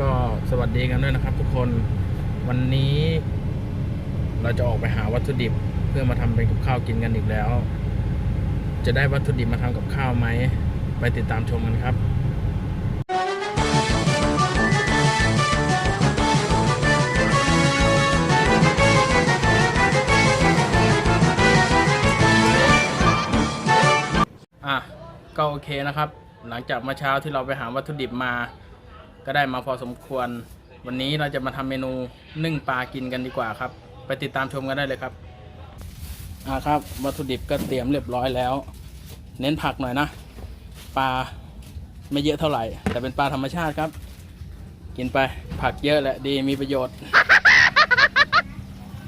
ก็สวัสดีกันด้วยนะครับ ทุกคนวันนี้ เราจะออกไปหาวัตถุดิบเพื่อมาทำเป็นกับข้าวกินกันอีกแล้ว จะได้วัตถุดิบมาทำกับข้าวไหมไปติดตามชมกันครับอะก็โอเคนะครับ หลังจากเมื่อเช้าที่เราไปหาวัตถุดิบมา ก็ได้มาพอสมควร วันนี้เราจะมาทำเมนูนึ่งปลากินกันดีกว่าครับ ไปติดตามชมกันได้เลยครับอ่าครับวัตถุดิบก็เตรียมเรียบร้อยแล้ว เน้นผักหน่อยนะปลาไม่เยอะเท่าไหร่ แต่เป็นปลาธรรมชาติครับ กินไปผักเยอะแหละดีมีประโยชน์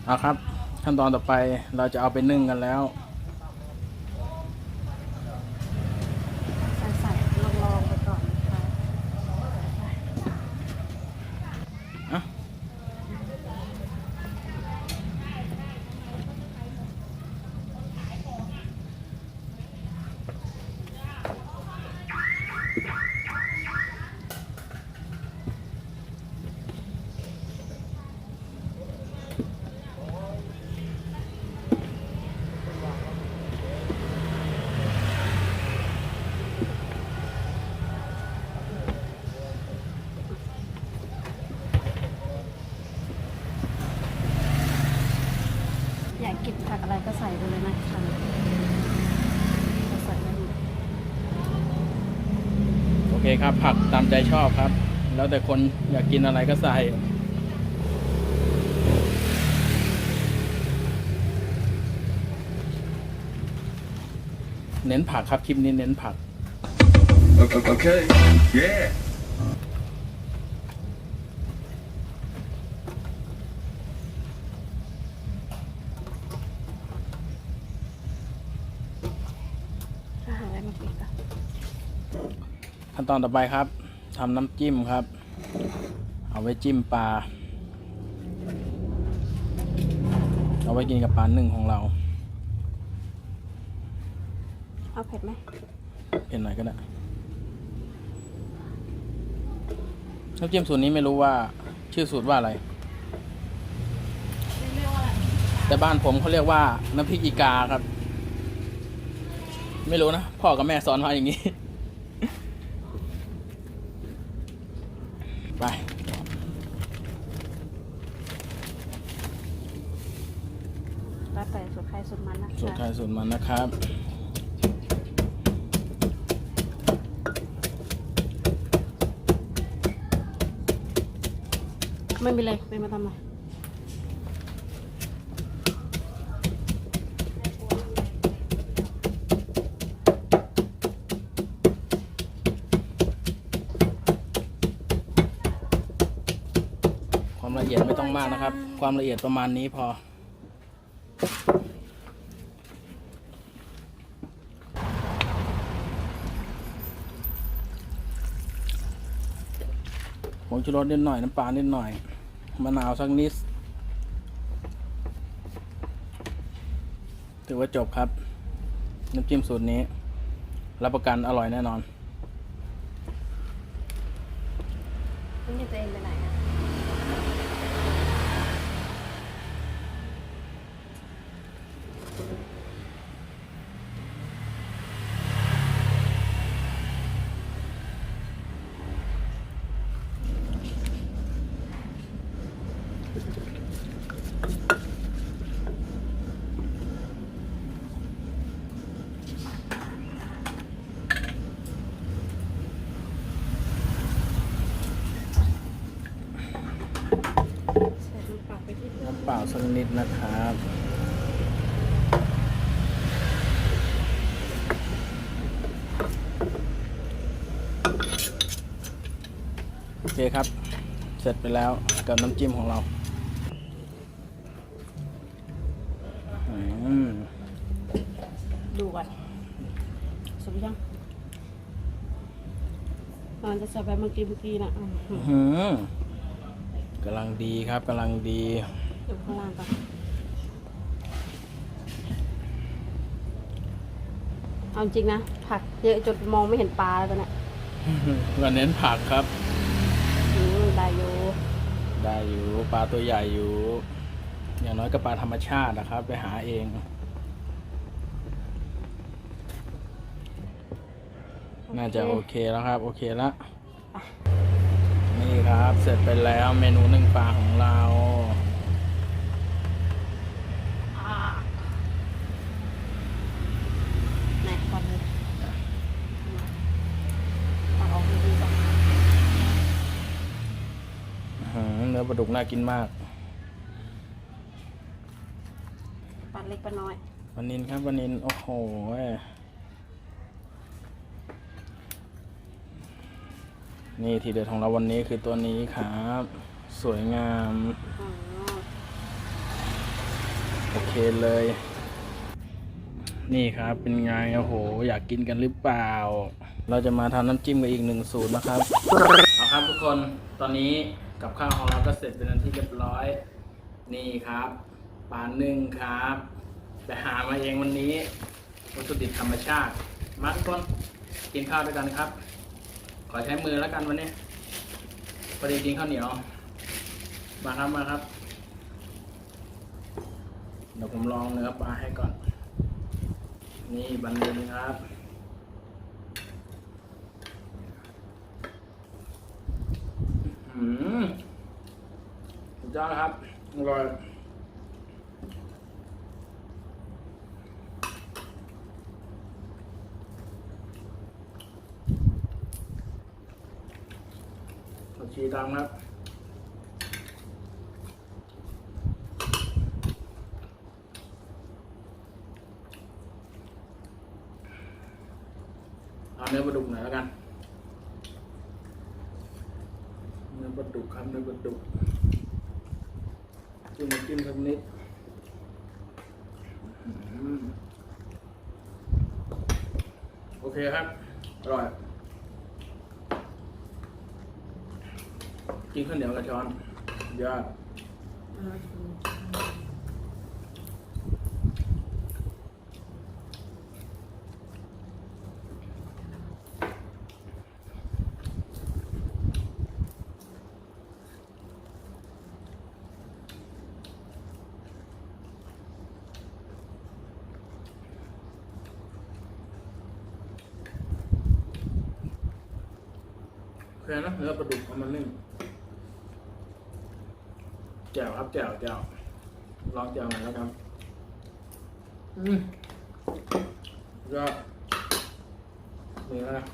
เอาครับ ขั้นตอนต่อไปเราจะเอาไปนึ่งกันแล้ว ใส่ลองลองๆไปก่อนนะคะ อะ อยาก กินผักอะไรก็ใส่ไปเลยนะคะใส่ไปหมดโอเคครับ ผักตามใจชอบครับ แล้วแต่คนอยากกินอะไรก็ใส่เน้นผักครับ คลิปนี้เน้นผัก Okay. Yeah. อาหารอะไรมาปิดอะ ขั้นตอนต่อไปครับทำน้ำจิ้มครับ เอาไว้จิ้มปลา เอาไว้กินกับปลาหนึ่งของเรา เอาเผ็ดไหมเห็นหน่อยก็ได้น้ำจิ้มสูตรนี้ไม่รู้ว่าชื่อสูตรว่าอะไร แต่บ้านผมเขาเรียกว่าน้ำพริกอีกาครับ ไม่รู้นะ พ่อกับแม่สอนมาอย่างนี้ ไปแล้วแต่สูตรใครสูตรมันนะสูตรใครคะสูตรมันนะครับไม่เป็นไรไม่มาทำอะไร ความละเอียดไม่ต้องมากนะครับ ความละเอียดประมาณนี้พอ ผงชูรสนิดหน่อย น้ำปลานิดหน่อย มะนาวสักนิด ถือว่าจบครับ น้ำจิ้มสูตรนี้ รับประกันอร่อยแน่นอนนี่ตัวเองไปไหนอะ ใส่น้ำปลาไปที่เพื่อน น้ำเป ล่าสักนิดนะครับโอเคครับ เสร็จไปแล้วกับน้ำจิ้มของเราอืมดูก่อนสุกยังมันจะใส่ไปเมื่อกี้เมื่อกี้นะอืมอื้อหือกำลังดีครับกำลังดี อยู่ข้างล่างก่อนเอาจริงนะ ผักเยอะจนมองไม่เห็นปลาแล้วตอนเนี้ยก็เน้นผักครับ อืมได้ได้อยู่ปลาตัวใหญ่อยู่ อย่างน้อยก็ปลาธรรมชาตินะครับ ไปหาเอง น่าจะโอเคแล้วครับ โอเคแล้วนี่ครับ เสร็จไปแล้วเมนูนึ่งปลาของเรา อ่าไหนก่อนเลยตักออกดีๆก่อน อื้อหื อเนื้อปลาดุกน่ากินมากปัดเล็กปัดน้อยวันนินครับวันนินโอ้โหเว้ยนี่ทีเด็ดของเราวันนี้คือตัวนี้ครับ สวยงามอ๋อโอเคเลย นี่ครับเป็นไงโอ้โห อยากกินกันหรือเปล่า เราจะมาทำน้ำจิ้มกันอีกหนึ่งสูตรนะครับ เอาครับทุกคนตอนนี้ กับข้าวของเราก็เสร็จเป็นอันที่เรียบร้อย นี่ครับปลาหนึ่งครับไปหามาเองวันนี้วัตถุดิบธรรมชาติมาทุกคนกินข้าวด้วยกันครับ ขอใช้มือแล้วกันวันนี้พอดีกินข้าวเหนียว มาครับมาครับเดี๋ยวผมลองเนื้อปลาให้ก่อน นี่บันเลนครับ อืมสุดยอดครับ อร่อยผักชีดำครับเอาเนื้อปลาดุกหน่อยแล้วกัน เนื้อ ปลาดุกครับเนื้อปลาดุกจิ้มน้ำจิ้มสักนิดอื้อหือโอเคครับ อร่อย กินข้าวเหนียวกับช้อนยอด คนะเนื้อปลาดุกเอามานึ่งแจ่วครับแจ่วแจ่วลองแจ่วหน่อยแล้วกันอืมยอดนี่แล้วนะ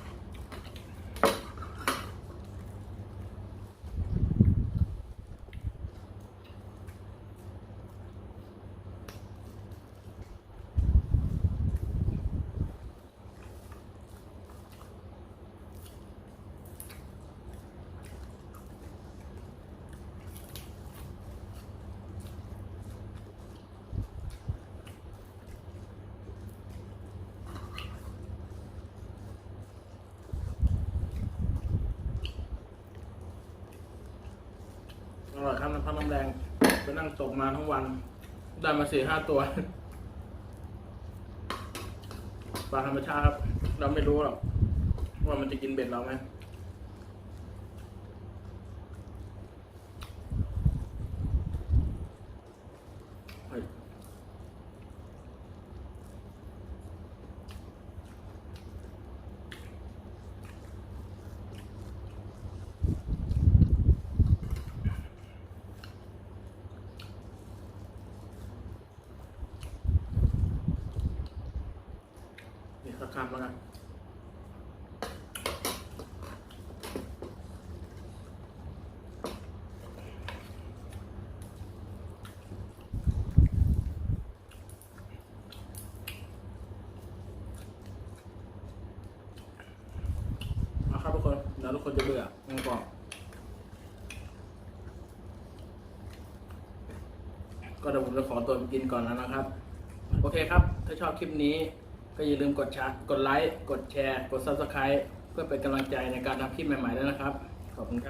อร่อยครับน้ำพักน้ำแดงไปนั่งตกมาทั้งวัน ได้มาสี่ห้าตัวปลาธรรมชาติครับ เราไม่รู้หรอกว่ามันจะกินเบ็ดเราไหมเฮ้ย นี่สักคำแล้วกันเอาครับทุกคนเดี๋ยวทุกคนจะเบื่องั้นก็ก็เดี๋ยวผมจะขอตัวไปกินก่อนแล้วนะครับ โอเคครับ ถ้าชอบคลิปนี้ ก็อย่าลืมกดแชร์กดไลค์ กดแชร์ กด subscribe เพื่อเป็นกำลังใจในการทำคลิปใหม่ๆด้วยนะครับ ขอบคุณครับ